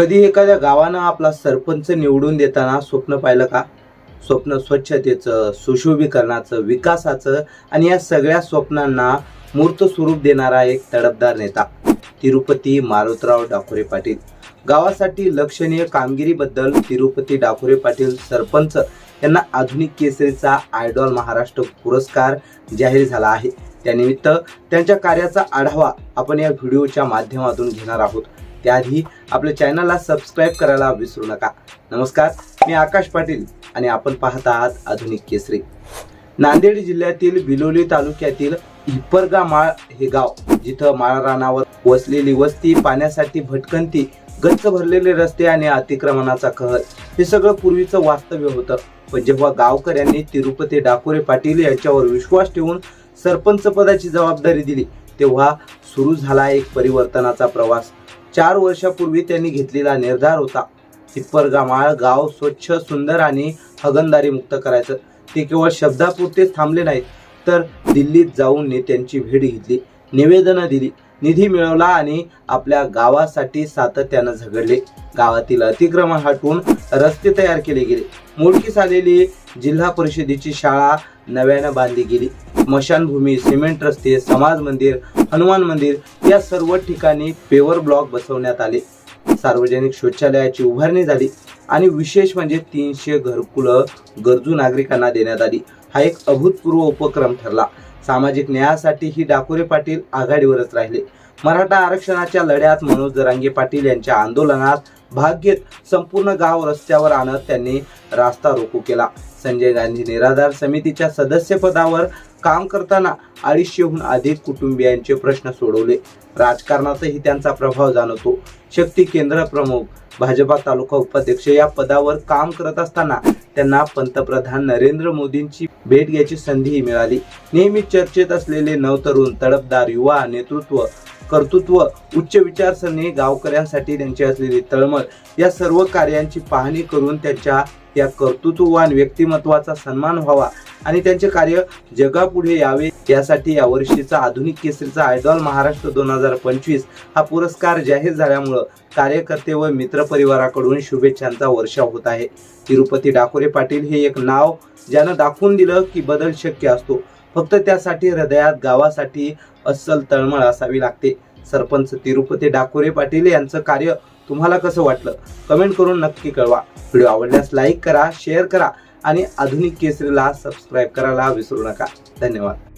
कधी एखाद्या गावानं आपला सरपंच निवडून देताना स्वप्न पाहिलं का? स्वप्न स्वच्छतेचं सुशोभीकरणाचं विकासाचं आणि या सगळ्या स्वप्नांना मूर्त स्वरूप देणारा एक तडफदार नेता तिरुपती मारुतराव डाकुरे पाटील. गावासाठी लक्षणीय कामगिरीबद्दल तिरुपती डाकुरे पाटील सरपंच यांना आधुनिक केसरीचा आयडॉल महाराष्ट्र पुरस्कार जाहीर झाला आहे. त्यानिमित्त त्यांच्या कार्याचा आढावा आपण या व्हिडिओच्या माध्यमातून घेणार आहोत. त्याआधी आपल्या चॅनलला सबस्क्राईब करायला विसरू नका. नमस्कार मी आकाश पाटील आणि आपण पाहत आहात आधुनिक केसरी. नांदेड जिल्ह्यातील बिलोली तालुक्यातील हिप्परगा माळ हे गाव जिथं माळ रानावर वसलेली वस्ती पाण्यासाठी भटकंती गच्च भरलेले रस्ते आणि अतिक्रमणाचा कहर हे सगळं पूर्वीचं वास्तव्य होतं. पण जेव्हा गावकऱ्यांनी तिरुपती डाकोरे पाटील यांच्यावर विश्वास ठेवून सरपंच पदाची जबाबदारी दिली तेव्हा सुरू झाला एक परिवर्तनाचा प्रवास. चार वर्षापूर्वी त्यांनी घेतलेला निर्धार होता तिप्परगामाळ गाव स्वच्छ सुंदर आणि हगनदारी मुक्त करायचं. ते केवळ शब्दापुरतेच थांबले नाहीत तर दिल्लीत जाऊन नेत्यांची भेट घेतली निवेदनं दिली निधी मिळवला आणि आपल्या गावासाठी सातत्यानं झगडले. गावातील अतिक्रमण हटवून रस्ते तयार केले गेले. मोडकीस आलेली जिल्हा परिषदेची शाळा नव्यानं बांधली गेली. स्मशानभूमी सिमेंट रस्ते समाज मंदिर हनुमान मंदिर या सर्व ठिकाणी पेवर ब्लॉक बसवण्यात आले. सार्वजनिक शौचालयाची उभारणी झाली आणि विशेष म्हणजे तीनशे घरकुलं गरजू नागरिकांना देण्यात आली. हा एक अभूतपूर्व उपक्रम ठरला. सामाजिक न्यायासाठी ही डाकोरे पाटील आघाडीवरच राहिले. मराठा आरक्षणाच्या लढ्यात मनोज जरांगे पाटील यांच्या आंदोलनात भाग घेत संपूर्ण गाव रस्त्यावर आणत त्यांनी रास्ता रोको केला. संजय गांधी निराधार समितीच्या सदस्यपदावर काम करताना अडीचशेहून अधिक कुटुंबियांचे प्रश्न सोडवले. राजकारणातही त्यांचा प्रभाव जाणवतो. शक्ती केंद्र प्रमुख भाजपा तालुका उपाध्यक्ष या पदावर काम करत असताना त्यांना पंतप्रधान नरेंद्र मोदींची भेट घ्यायची संधीही मिळाली. नेहमी चर्चेत असलेले नवतरुण तडफदार युवा नेतृत्व कर्तृत्व उच्च विचारसरणी गावकऱ्यांसाठी त्यांची असलेली तळमळ या सर्व कार्यांची पाहणी करून त्यांच्या या कर्तृत्ववान व्यक्तिमत्वाचा सन्मान व्हावा आणि त्यांचे कार्य जगापुढे यावे. यासाठी यावर्षीचा आधुनिक केसरीचा आयडॉल महाराष्ट्र दोन हजार पंचवीस हा पुरस्कार जाहीर झाल्यामुळं कार्यकर्ते व मित्रपरिवाराकडून शुभेच्छांचा वर्षाव होत आहे. तिरुपती डाकोरे पाटील हे एक नाव ज्यानं दाखवून दिलं की बदल शक्य असतो. फक्त त्यासाठी हृदयात गावासाठी अस्सल तळमळ असावी लागते. सरपंच तिरुपती डाकोरे पाटील यांचं कार्य तुम्हाला कसं वाटलं? कमेंट करून नक्की कळवा. व्हिडिओ आवडल्यास लाईक करा शेअर करा आणि आधुनिक केसरीला सबस्क्राईब करायला विसरू नका. धन्यवाद.